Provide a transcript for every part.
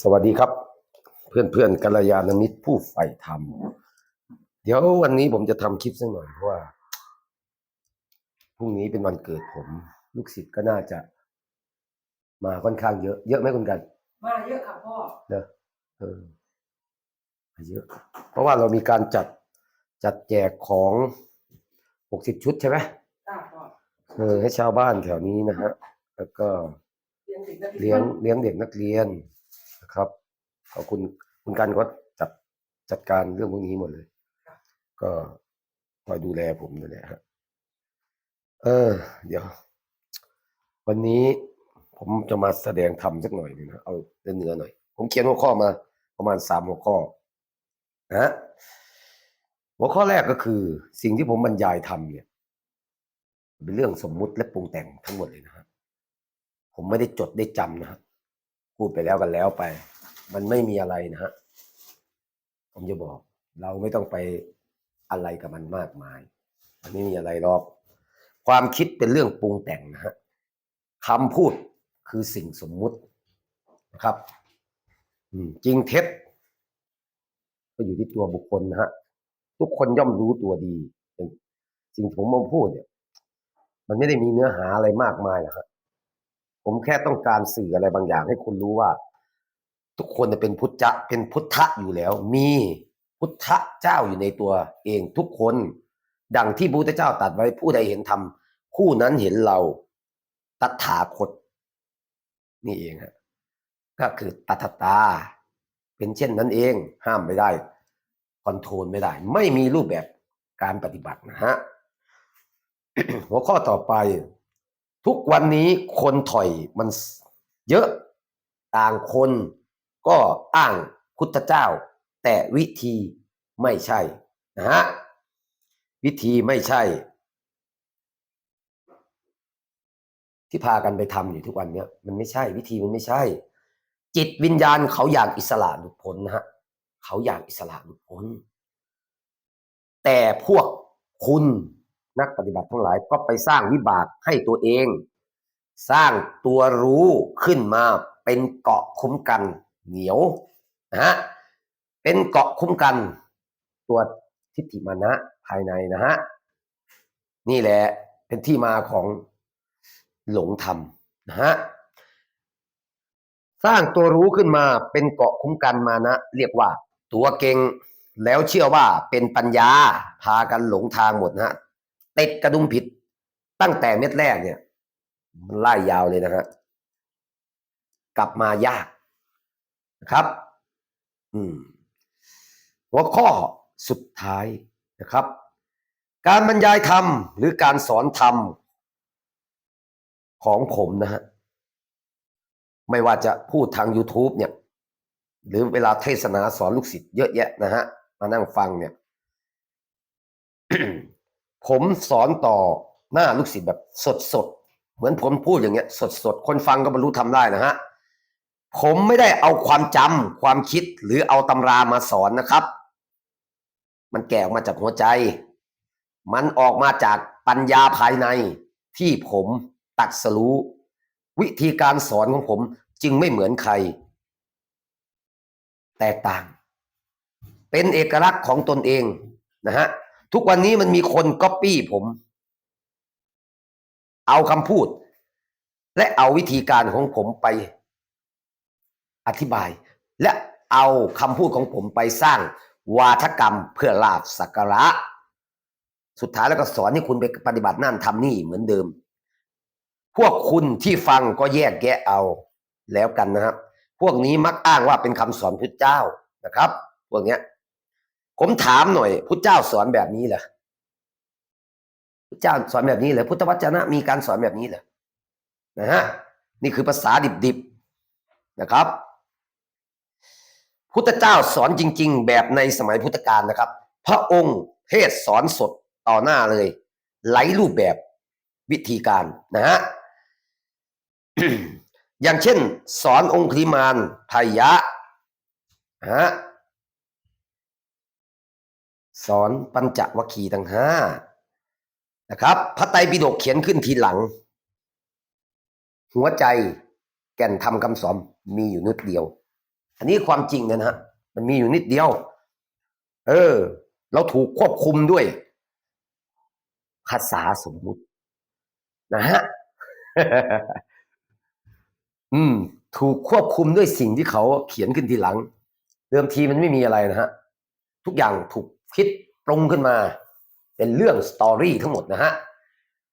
สวัสดีครับ เพื่อนเพื่อนๆกัลยาณมิตรผู้ใฝ่ธรรม เดี๋ยววันนี้ผมจะทำคลิปสักหน่อยเพราะว่าพรุ่งนี้เป็นวันเกิดผม ลูกศิษย์ก็น่าจะ มาค่อนข้างเยอะ เยอะไหมคุณกัน มาเยอะค่ะพ่อเนอะเออมาเยอะ เพราะว่าเรามีการจัดจัดแจกของหกสิบชุดใช่ไหมจ้าพ่อเออให้ชาวบ้านแถวนี้นะฮะ แล้วก็เลี้ยงเด็กนักเลี้ยงเลี้ยงเด็กนักเรียนนะครับ ขอบคุณคุณกันก็จัดจัดการเรื่องพวกนี้หมดเลย ก็คอยดูแลผมนั่นแหละฮะเออ เดี๋ยว วันนี้ผมจะมาแสดงธรรมสักหน่อยหนึงนะเอาเนื้อๆหน่อย ผมเขียนหัวข้อมา ประมาณสามหัวข้อนะฮะหัวข้อแรกก็คือ สิ่งที่ผมบรรยายทำเนี่ย เป็นเรื่องสมมุติและปรุงแต่งทั้งหมดเลยนะฮะ ผมไม่ได้จดได้จำนะครับพูดไปแล้วกันแล้วไป มันไม่มีอะไรนะฮะผมจะบอก เราไม่ต้องไปอะไรกับมันมากมาย มันไม่มีอะไรหรอก ความคิดเป็นเรื่องปรุงแต่งนะฮะคำพูดคือสิ่งสมมุตินะครับจริงเท็จก็อยู่ที่ตัวบุคคลนะฮะทุกคนย่อมรู้ตัวดีอย่างสิ่งที่ผมมาพูดเนี่ย มันไม่ได้มีเนื้อหาอะไรมากมายนะฮะ ผมแค่ต้องการสื่ออะไรบางอย่างให้คุณรู้ว่า ทุกคนเป็นพุทธะเป็นพุทธะอยู่แล้ว มีพุทธะเจ้าอยู่ในตัวเองทุกคน ดังที่พระพุทธเจ้าตรัสไว้ผู้ใดเห็นธรรมผู้นั้นเห็นเราตถาคต นี่เองฮะก็คือตัทตา เป็นเช่นนั้นเอง ห้ามไม่ได้คอนโทรลไม่ได้ ไม่มีรูปแบบการปฏิบัตินะฮะหัวข้อต่อไป ทุกวันนี้คนถอยมันเยอะต่างคนก็อ้างพุทธเจ้า แต่วิธีไม่ใช่นะฮะวิธีไม่ใช่ ที่พากันไปทำอยู่ทุกวันเนี้ยมันไม่ใช่วิธีมันไม่ใช่ จิตวิญญาณเขาอยากอิสระหลุดพ้นนะฮะเขาอยากอิสระหลุดพ้นแต่พวกคุณ นักปฏิบัติทั้งหลายก็ไปสร้างวิบากให้ตัวเอง สร้างตัวรู้ขึ้นมาเป็นเกาะคุ้มกันเหนียวนะฮะเป็นเกาะคุ้มกัน ตัวทิฏฐิมานะภายในนะฮะนี่แหละเป็นที่มาของหลงธรรมนะฮะสร้างตัวรู้ขึ้นมาเป็นเกาะคุ้มกันมานะเรียกว่า ตัวเก่งแล้วเชื่อว่าเป็นปัญญาพากันหลงทางหมดนะฮะ ติดกระดุมผิด ตั้งแต่เม็ดแรกเนี่ย มันไล่ยาวเลยนะฮะกลับมายากนะครับ อืม หัวข้อสุดท้ายนะครับ การบรรยายธรรม หรือการสอนธรรม ของผมนะฮะไม่ว่าจะพูดทาง YouTube เนี่ย หรือเวลาเทศนาสอนลูกศิษย์เยอะแยะนะฮะ มานั่งฟังเนี่ย ผมสอนต่อหน้าลูกศิษย์แบบสดๆเหมือนผมพูดอย่างเงี้ย สดๆคนฟังก็บรรลุทำได้นะฮะผมไม่ได้เอาความจำความคิดหรือเอาตำรามาสอนนะครับ มันแก่ออกมาจากหัวใจ มันออกมาจากปัญญาภายในที่ผมตัดสรู้ วิธีการสอนของผมจึงไม่เหมือนใคร แตกต่าง เป็นเอกลักษณ์ของตนเองนะฮะ ทุกวันนี้มันมีคนก๊อปปี้ผม เอาคำพูด และเอาวิธีการของผมไปอธิบาย และเอาคำพูดของผมไปสร้างวาทกรรมเพื่อลาบสักการะ สุดท้ายแล้วก็สอนให้คุณไปปฏิบัตินั่นทำนี่เหมือนเดิม พวกคุณที่ฟังก็แยกแยะเอาแล้วกันนะครับ พวกนี้มักอ้างว่าเป็นคำสอนพุทธเจ้านะครับ พวกเนี้ย ผมถามหน่อยพุทธเจ้าสอนแบบนี้เหรอพุทธเจ้าสอนแบบนี้เหรอพุทธวจนะมีการสอนแบบนี้เหรอนะฮะนี่คือภาษาดิบๆนะครับ พุทธเจ้าสอนจริง ๆ แบบในสมัยพุทธกาลนะครับ พระองค์เทศสอนสดต่อหน้าเลยไหลายรูปแบบวิธีการนะฮะอย่างเช่น สอนองคุลิมานไทยะฮะ สอนปัญจวัคคีย์ทั้งห้านะครับพระไตรปิฎกเขียนขึ้นทีหลัง หัวใจแก่นธรรมคำสอนมีอยู่นิดเดียว อันนี้ความจริงนะฮะมันมีอยู่นิดเดียว เออ เราถูกควบคุมด้วย ภาษาสมมุติ นะฮะอืม ถูกควบคุมด้วยสิ่งที่เขาเขียนขึ้นทีหลัง เดิมทีมันไม่มีอะไรนะฮะ ทุกอย่างถูก คิดปรุงขึ้นมา เป็นเรื่องสตอรี่ทั้งหมดนะฮะ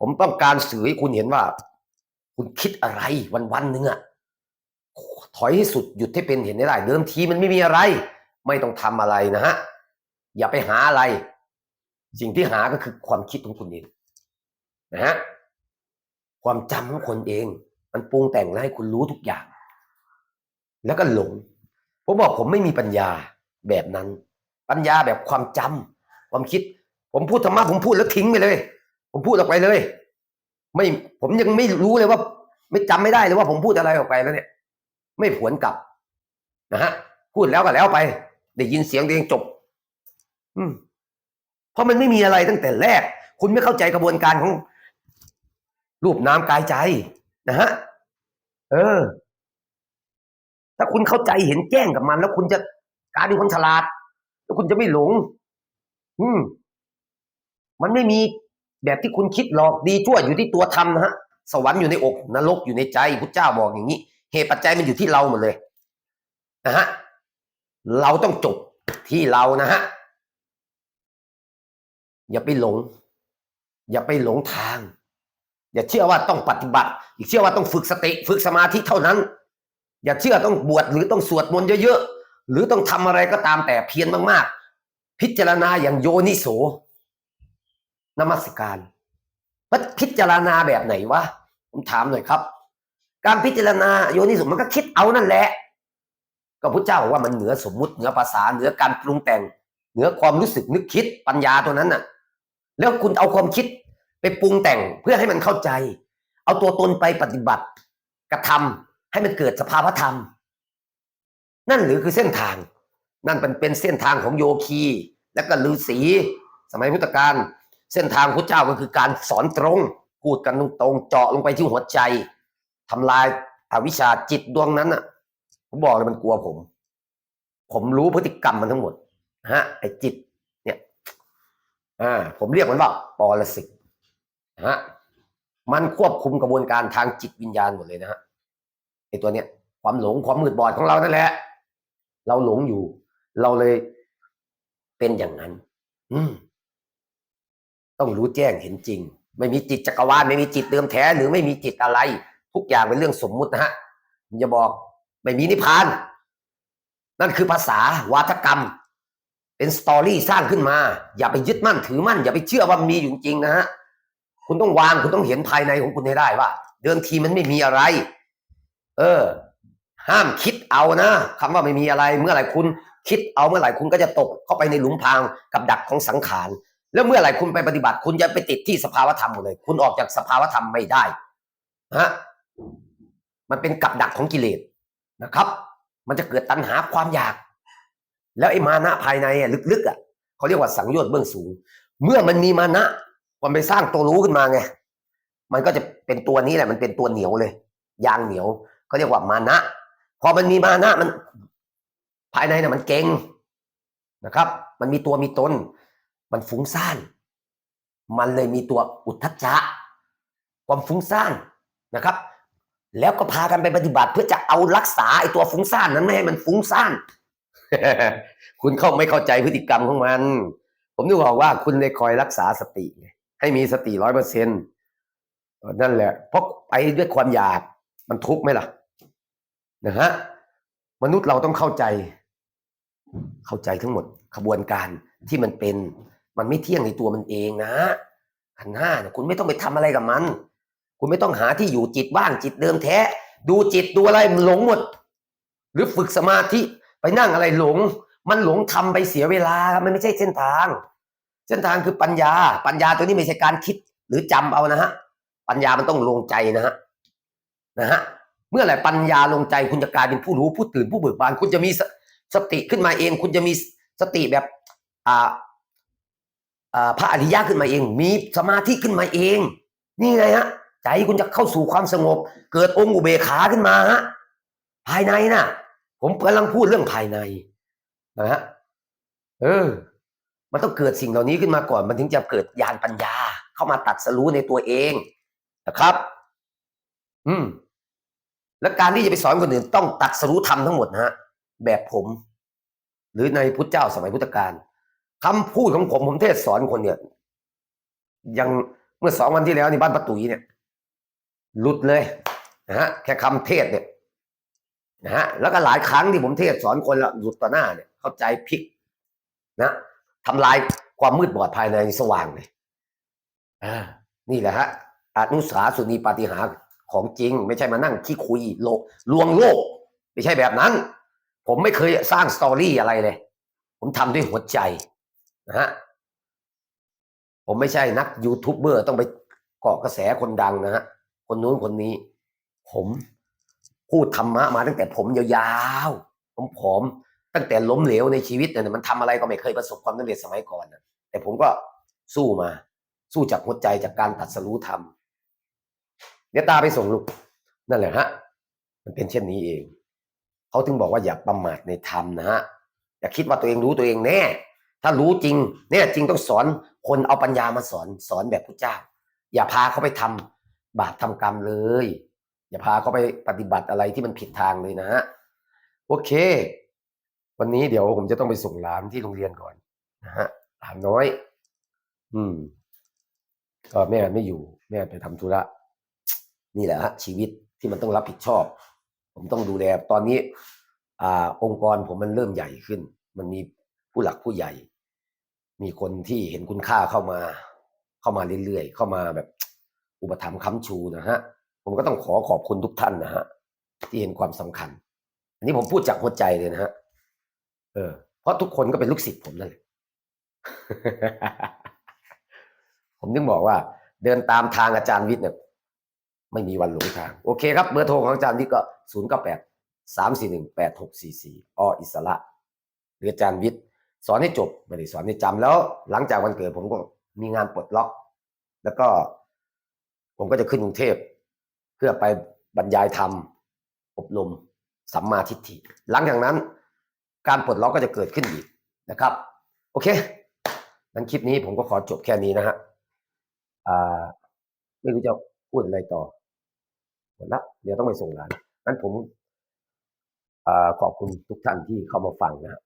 ผมต้องการสื่อให้คุณเห็นว่า คุณคิดอะไรวันวันๆหนึ่งอะถอยให้สุดหยุดให้เป็นเห็นได้เดิมทีมันไม่มีอะไร ไม่ต้องทำอะไรนะฮะอย่าไปหาอะไร สิ่งที่หาก็คือความคิดของคุณเองนะฮะความจำของคนเอง มันปรุงแต่งให้คุณรู้ทุกอย่าง แล้วก็หลงผมบอกผมไม่มีปัญญาแบบนั้น ปัญญาแบบความจำความคิด ผมพูดธรรมะผมพูดแล้วทิ้งไปเลย ผมพูดออกไปเลย ไม่ผมยังไม่รู้เลยว่า ไม่จำไม่ได้เลยว่าผมพูดอะไรออกไปแล้วเนี่ย ไม่ผวนกลับนะฮะ พูดแล้วก็แล้วไปได้ยินเสียงเองจบ อืม เพราะมันไม่มีอะไรตั้งแต่แรก คุณไม่เข้าใจกระบวนการของ รูปนากายใจนะฮะเออ ถ้าคุณเข้าใจเห็นแจ้งกับมัน แล้วคุณจะกายเป็นคนฉลาด แล้วคุณจะไม่หลง อืม มันไม่มีแบบที่คุณคิดหรอกดีชั่วอยู่ที่ตัวทำนะฮะ สวรรค์อยู่ในอกนรกอยู่ในใจพุทธเจ้าบอกอย่างนี้ เหตุปัจจัยมันอยู่ที่เราหมดเลย นะฮะ เราต้องจบที่เรานะฮะ อย่าไปหลง อย่าไปหลงทาง อย่าเชื่อว่าต้องปฏิบัติ อย่าเชื่อว่าต้องฝึกสติ ฝึกสมาธิเท่านั้น อย่าเชื่อต้องบวชหรือต้องสวดมนต์เยอะๆ หรือต้องทำอะไรก็ตามแต่เพียรมากๆ พิจารณาอย่างโยนิโสนมัสการพิจารณาแบบไหนวะผมถามหน่อยครับ การพิจารณาโยนิโสมันก็คิดเอานั่นแหละ ก็พุทธเจ้าบอกว่ามันเหนือสมมุติเหนือภาษาเหนือการปรุงแต่ง เหนือความรู้สึกนึกคิดปัญญาตัวนั้นน่ะ แล้วคุณเอาความคิดไปปรุงแต่งเพื่อให้มันเข้าใจ เอาตัวตนไปปฏิบัติ กระทำให้มันเกิดสภาวธรรม นั่นหรือคือเส้นทาง นั่นเป็นเป็นเส้นทางของโยคี และก็ฤาษีสมัยพุทธกาลเส้นทางพระเจ้าก็คือการสอนตรงพูดกันตรงๆเจาะลงไปที่หัวใจทำลายอวิชชาจิตดวงนั้นน่ะผมบอกเลยมันกลัวผม ผมรู้พฤติกรรมมันทั้งหมดฮะไอจิต เนี่ย อ่า ผมเรียกมันว่าปรสิตนะฮะมันควบคุมกระบวนการทางจิตวิญญาณหมดเลยนะฮะไอตัวเนี้ยความหลงความมืดบอดของเรานั่นแหละ เราหลงอยู่ เราเลยเป็นอย่างนั้น อืม ต้องรู้แจ้งเห็นจริง ไม่มีจิตจักรวาลไม่มีจิตเดิมแท้ หรือไม่มีจิตอะไร ทุกอย่างเป็นเรื่องสมมุตินะฮะผมจะบอก ไม่มีนิพพาน นั่นคือภาษาวาทกรรม เป็นสตอรี่สร้างขึ้นมา อย่าไปยึดมั่นถือมั่น อย่าไปเชื่อว่ามีอยู่จริงนะฮะคุณต้องวางคุณต้องเห็นภายในของคุณให้ได้ว่าเดิมทีมันไม่มีอะไร เออ ห้ามคิด เอานะคำว่าไม่มีอะไรเมื่อไหร่คุณคิดเอาเมื่อไหร่คุณก็จะตกเข้าไปในหลุมพรางกับดักของสังขารแล้วเมื่อไหร่คุณไปปฏิบัติ คุณจะไปติดที่สภาวธรรมหมดเลย คุณออกจากสภาวธรรมไม่ได้ฮะมันเป็นกับดักของกิเลสนะครับ มันจะเกิดตัณหาความอยาก แล้วไอ้มานะภายในอะลึกๆอะเขาเรียกว่าสังโยชน์เบื้องสูง เมื่อมันมีมานะมันไปสร้างตัวรู้ขึ้นมาไงมันก็จะเป็นตัวนี้แหละมันเป็นตัวเหนียวเลย ยางเหนียวเขาเรียกว่ามานะ พอมันมีมานะมัน ภายในน่ะมันเก่งนะครับ มันมีตัวมีตน มันฟุ้งซ่าน มันเลยมีตัวอุทธัจจะ ความฟุ้งซ่านนะครับ แล้วก็พากันไปปฏิบัติ เพื่อจะเอารักษาไอ้ตัวฟุ้งซ่านนั้นไม่ให้มันฟุ้งซ่าน คุณเข้าไม่เข้าใจพฤติกรรมของมัน ผมนึกบอกว่าคุณเลยคอยรักษาสติให้มีสติร้อยเปอร์เซ็นต์นั่นแหละ เพราะไปด้วยความอยากมันทุกข์ไหมล่ะ นะฮะมนุษย์เราต้องเข้าใจ เข้าใจทั้งหมดขบวนการที่มันเป็น มันไม่เที่ยงในตัวมันเองนะขันห้าเนี่ยคุณไม่ต้องไปทำอะไรกับมัน คุณไม่ต้องหาที่อยู่จิตว่างจิตเดิมแท้ ดูจิตดูอะไรมันหลงหมด หรือฝึกสมาธิไปนั่งอะไรหลง มันหลงทำไปเสียเวลามันไม่ใช่เส้นทาง เส้นทางคือปัญญา ปัญญาตัวนี้ไม่ใช่การคิดหรือจำเอานะฮะปัญญามันต้องลงใจนะฮะนะฮะ เมื่อไหร่ปัญญาลงใจคุณจะกลายเป็นผู้รู้ผู้ตื่นผู้เบิกบาน คุณจะมีสสติขึ้นมาเอง คุณจะมีสติแบบอ่าอ่าพระอริยะขึ้นมาเอง มีสมาธิขึ้นมาเอง นี่ไงฮะใจคุณจะเข้าสู่ความสงบ เกิดองค์อุเบกขาขึ้นมาฮะภายในน่ะ ผมกำลังพูดเรื่องภายในนะฮะเออ มันต้องเกิดสิ่งเหล่านี้ขึ้นมาก่อน มันถึงจะเกิดญาณปัญญา เข้ามาตัดสรู้ในตัวเองนะครับ อืม และการที่จะไปสอนคนอื่นต้องตัดสรู้ธรรมทั้งหมดนะฮะแบบผม หรือในพุทธเจ้าสมัยพุทธกาลคำพูดของผมผมเทศสอนคนเนี่ยยังเมื่อสองวันที่แล้วในบ้านประตุยเนี่ยหลุดเลยนะฮะแค่คำเทศเนี่ยนะฮะแล้วก็หลายครั้งที่ผมเทศสอนคนละหลุดต่อหน้าเนี่ย เข้าใจพลิกนะทำลายความมืดบอดภายในสว่างเลยอ่านี่แหละฮะอนุสาสุนีปาฏิหาริย์ ของจริง ไม่ใช่มานั่งขี้คุยโลลวงโลก ไม่ใช่แบบนั้น ผมไม่เคยสร้างสตอรี่อะไรเลย ผมทำด้วยหัวใจนะฮะผมไม่ใช่นักยูทูบเบอร์ต้องไปเกาะกระแสคนดังนะฮะคนนู้นคนนี้ ผมพูดธรรมะมาตั้งแต่ผมยาวๆผมผอมตั้งแต่ล้มเหลวในชีวิตเนี่ยมันทำอะไรก็ไม่เคยประสบความสำเร็จสมัยก่อนนะแต่ผมก็สู้มา สู้จากหัวใจจากการตัดสรู้ธรรม เดี๋ยวตาไปส่งลูก นั่นแหละฮะ มันเป็นเช่นนี้เอง เขาถึงบอกว่าอย่าประมาทในธรรมนะฮะ อย่าคิดว่าตัวเองรู้ตัวเองแน่ ถ้ารู้จริงแน่จริงต้องสอนคนเอาปัญญามาสอนสอนแบบพระเจ้า อย่าพาเขาไปทำบาปทำกรรมเลย อย่าพาเขาไปปฏิบัติอะไรที่มันผิดทางเลยนะฮะ โอเค วันนี้เดี๋ยวผมจะต้องไปส่งหลานที่โรงเรียนก่อนนะฮะหลานน้อย อืมก็แม่ไม่อยู่ แม่ไปทำธุระ นี่แหละฮะชีวิตที่มันต้องรับผิดชอบ ผมต้องดูแลตอนนี้อ่าองค์กรผมมันเริ่มใหญ่ขึ้น มันมีผู้หลักผู้ใหญ่ มีคนที่เห็นคุณค่าเข้ามา เข้ามาเรื่อยๆเข้ามาแบบอุปถัมภ์ค้ำชูนะฮะผมก็ต้องขอขอบคุณทุกท่านนะฮะที่เห็นความสำคัญ อันนี้ผมพูดจากหัวใจเลยนะฮะเออเพราะทุกคนก็เป็นลูกศิษย์ผมนั่นแหละผมถึงบอกว่า เดินตามทางอาจารย์วิทย์เนี่ย ไม่มีวันหลงทาง โอเคครับ เบอร์โทรของอาจารย์วิทย์ก็ศูนย์เก้าแปดสามสี่หนึ่งแปดหกสี่สี่ออิสระหรืออาจารย์วิทย์ สอนให้จบไม่ได้สอนให้จำแล้ว หลังจากวันเกิดผมก็มีงานปลดล็อก แล้วก็ ผมก็จะขึ้นกรุงเทพ เพื่อไปบรรยายธรรม อบรมสัมมาทิฏฐิ หลังจากนั้น การปลดล็อกก็จะเกิดขึ้นอีกนะครับ โอเคนั้นคลิปนี้ผมก็ขอจบแค่นี้นะฮะไม่รู้จะพูดอะไรต่อ หมดละเดี๋ยวต้องไปส่งหลานนั้นผมอขอบคุณทุกท่านที่เข้ามาฟังนะครับ